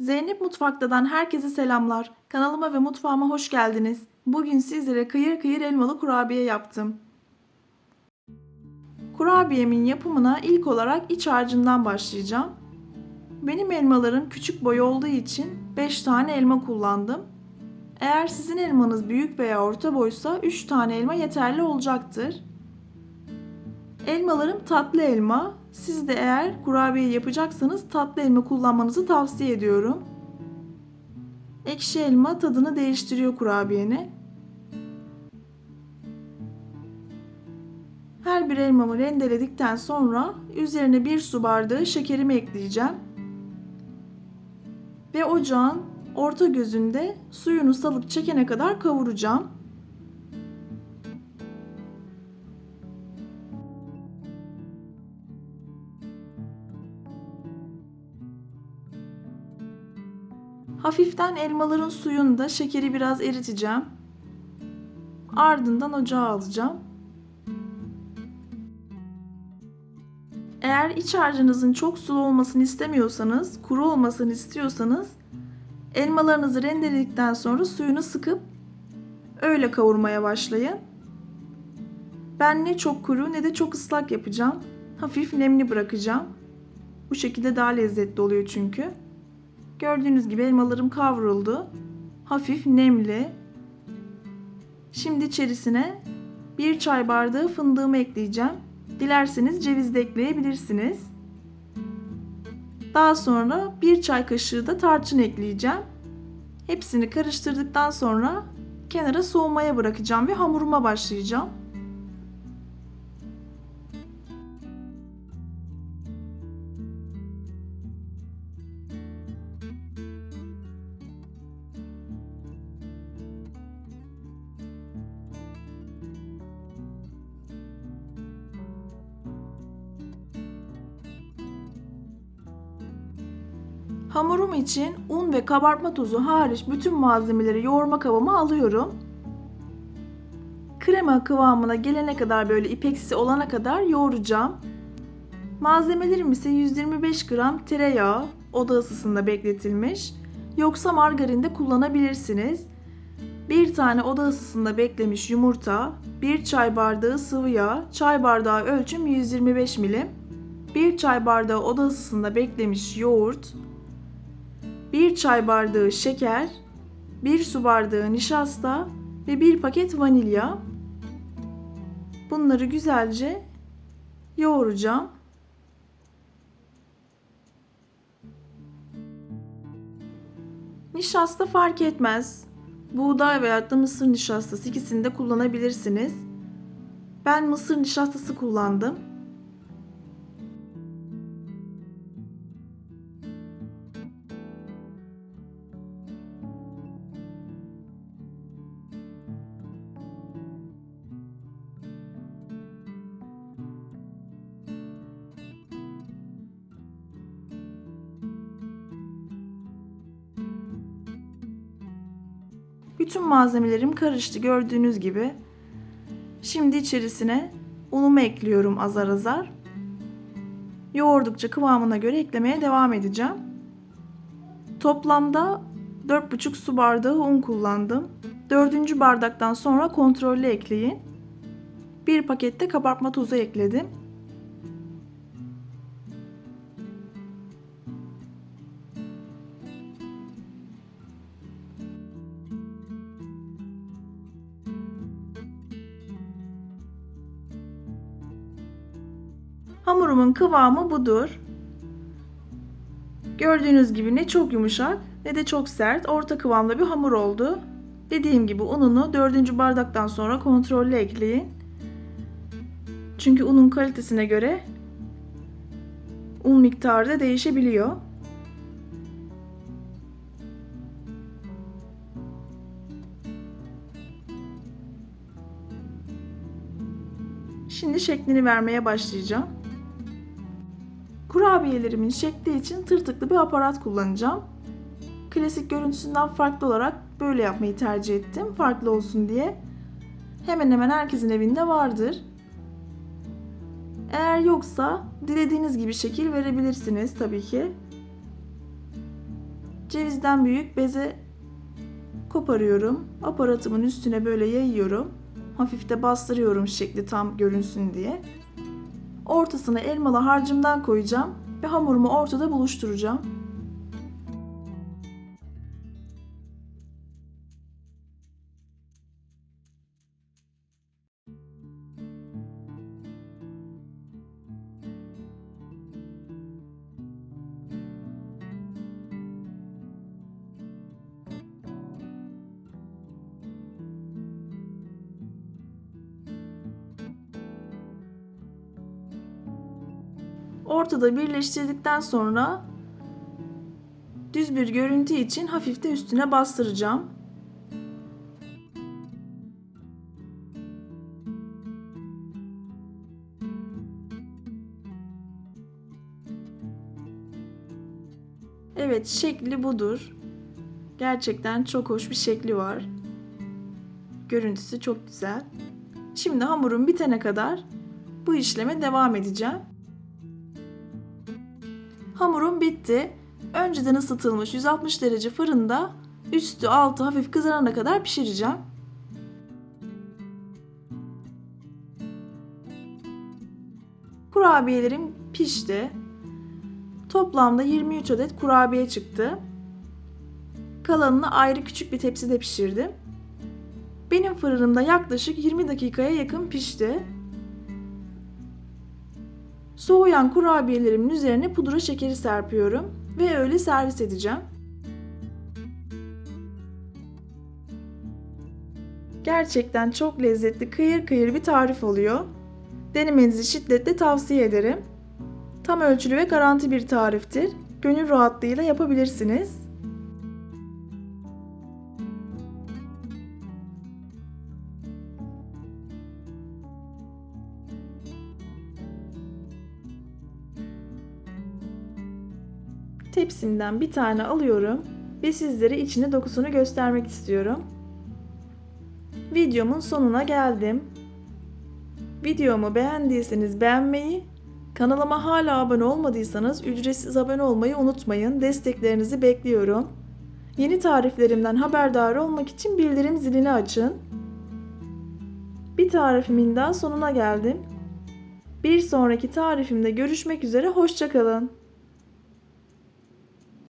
Zeynep Mutfakta'dan herkese selamlar. Kanalıma ve mutfağıma hoş geldiniz. Bugün sizlere kıyır kıyır elmalı kurabiye yaptım. Kurabiyemin yapımına ilk olarak iç harcından başlayacağım. Benim elmalarım küçük boy olduğu için 5 tane elma kullandım. Eğer sizin elmanız büyük veya orta boysa 3 tane elma yeterli olacaktır. Elmalarım tatlı elma. Siz de eğer kurabiye yapacaksanız tatlı elma kullanmanızı tavsiye ediyorum. Ekşi elma tadını değiştiriyor kurabiyeni. Her bir elmamı rendeledikten sonra üzerine bir su bardağı şekerimi ekleyeceğim. Ve ocağın orta gözünde suyunu salıp çekene kadar kavuracağım. Hafiften elmaların suyunda şekeri biraz eriteceğim. Ardından ocağa alacağım. Eğer iç harcınızın çok sulu olmasını istemiyorsanız, kuru olmasını istiyorsanız elmalarınızı rendeledikten sonra suyunu sıkıp öyle kavurmaya başlayın. Ben ne çok kuru ne de çok ıslak yapacağım. Hafif nemli bırakacağım. Bu şekilde daha lezzetli oluyor çünkü. Gördüğünüz gibi elmalarım kavruldu. Hafif nemli. Şimdi içerisine bir çay bardağı fındığımı ekleyeceğim. Dilerseniz ceviz de ekleyebilirsiniz. Daha sonra bir çay kaşığı da tarçın ekleyeceğim. Hepsini karıştırdıktan sonra kenara soğumaya bırakacağım ve hamuruma başlayacağım. Hamurum için un ve kabartma tozu hariç bütün malzemeleri yoğurma kabıma alıyorum. Krema kıvamına gelene kadar böyle ipeksi olana kadar yoğuracağım. Malzemelerim ise 125 gram tereyağı oda ısısında bekletilmiş. Yoksa margarin de kullanabilirsiniz. Bir tane oda ısısında beklemiş yumurta, bir çay bardağı sıvı yağ, çay bardağı ölçüm 125 milim, bir çay bardağı oda ısısında beklemiş yoğurt, 1 çay bardağı şeker, 1 su bardağı nişasta ve 1 paket vanilya. Bunları güzelce yoğuracağım. Nişasta fark etmez. Buğday veya da mısır nişastası ikisini de kullanabilirsiniz. Ben mısır nişastası kullandım. Bütün malzemelerim karıştı gördüğünüz gibi. Şimdi içerisine unumu ekliyorum azar azar. Yoğurdukça kıvamına göre eklemeye devam edeceğim. Toplamda 4,5 su bardağı un kullandım. 4. bardaktan sonra kontrollü ekleyin. Bir pakette kabartma tozu ekledim. Hamurumun kıvamı budur. Gördüğünüz gibi ne çok yumuşak ne de çok sert, orta kıvamda bir hamur oldu. Dediğim gibi ununu 4. bardaktan sonra kontrollü ekleyin. Çünkü unun kalitesine göre un miktarı da değişebiliyor. Şimdi şeklini vermeye başlayacağım. Kurabiyelerimin şekli için tırtıklı bir aparat kullanacağım. Klasik görüntüsünden farklı olarak böyle yapmayı tercih ettim. Farklı olsun diye. Hemen hemen herkesin evinde vardır. Eğer yoksa dilediğiniz gibi şekil verebilirsiniz tabii ki. Cevizden büyük beze koparıyorum. Aparatımın üstüne böyle yayıyorum. Hafif de bastırıyorum şekli tam görünsün diye. Ortasına elmalı harcımdan koyacağım ve hamurumu ortada buluşturacağım. Ortada birleştirdikten sonra düz bir görüntü için hafif de üstüne bastıracağım. Evet, şekli budur. Gerçekten çok hoş bir şekli var. Görüntüsü çok güzel. Şimdi hamurum bitene kadar bu işleme devam edeceğim. Hamurum bitti. Önceden ısıtılmış 160 derece fırında üstü altı hafif kızarana kadar pişireceğim. Kurabiyelerim pişti. Toplamda 23 adet kurabiye çıktı. Kalanını ayrı küçük bir tepside pişirdim. Benim fırınımda yaklaşık 20 dakikaya yakın pişti. Soğuyan kurabiyelerimin üzerine pudra şekeri serpiyorum ve öyle servis edeceğim. Gerçekten çok lezzetli, kıyır kıyır bir tarif oluyor. Denemenizi şiddetle tavsiye ederim. Tam ölçülü ve garanti bir tariftir. Gönül rahatlığıyla yapabilirsiniz. Tepsimden bir tane alıyorum ve sizlere içine dokusunu göstermek istiyorum. Videomun sonuna geldim. Videomu beğendiyseniz beğenmeyi, kanalıma hala abone olmadıysanız ücretsiz abone olmayı unutmayın. Desteklerinizi bekliyorum. Yeni tariflerimden haberdar olmak için bildirim zilini açın. Bir tarifimin daha sonuna geldim. Bir sonraki tarifimde görüşmek üzere, hoşçakalın.